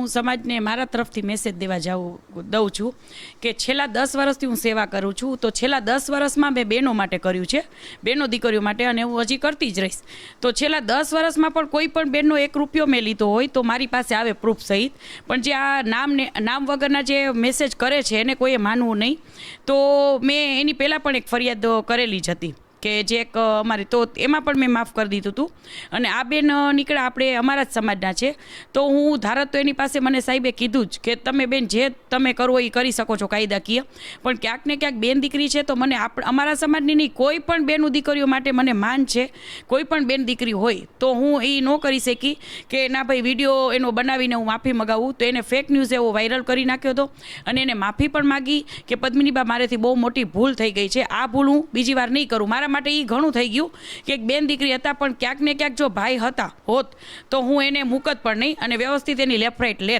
હું સમાજને મારા તરફથી મેસેજ દેવા જાઉં, દઉં છું કે છેલ્લા દસ વર્ષથી હું સેવા કરું છું. તો છેલ્લા દસ વર્ષમાં મેં બહેનો માટે કર્યું છે. બહેનો દીકરીઓ માટે અને હું હજી કરતી જ રહીશ. તો છેલ્લા દસ વર્ષમાં પણ કોઈ પણ બેનનો એક રૂપિયો મેં લીધો હોય તો મારી પાસે આવે પ્રૂફ સહિત. પણ જે આ નામને, નામ વગરના જે મેસેજ કરે છે એને કોઈએ માનવું નહીં. તો મેં એની પહેલાં પણ એક ફરિયાદ કરેલી જ હતી. કે જે એક અમારે તો એમાં પણ મેં માફ કરી દીધું હતું અને આ બેન નીકળ્યા આપણે અમારા જ સમાજના છે. તો હું ધારત તો એની પાસે મને સાહેબે કીધું જ કે તમે બેન જે તમે કરવો એ કરી શકો છો કાયદાકીય. પણ ક્યાંક ને ક્યાંક બેન દીકરી છે તો મને અમારા સમાજની નહીં, કોઈ પણ બેનું દીકરીઓ માટે મને માન છે. કોઈ પણ બેન દીકરી હોય તો હું એ ન કરી શકી કે ના ભાઈ વીડિયો એનો બનાવીને હું માફી મગાવું. તો એને ફેક ન્યૂઝ એવો વાયરલ કરી નાખ્યો હતો. અને એને માફી પણ માગી કે, પદ્મિનીબા, મારેથી બહુ મોટી ભૂલ થઈ ગઈ છે. આ ભૂલ હું બીજી વાર નહીં કરું. મારા માટે એ ઘણું થઈ ગયું કે એક બેન દીકરી હતા, પણ ક્યાંક ને ક્યાંક જો ભાઈ હતા હોત, તો હું એને મૂકત પણ નહીં અને વ્યવસ્થિત એની લેફ્ટ રાઈટ લેત.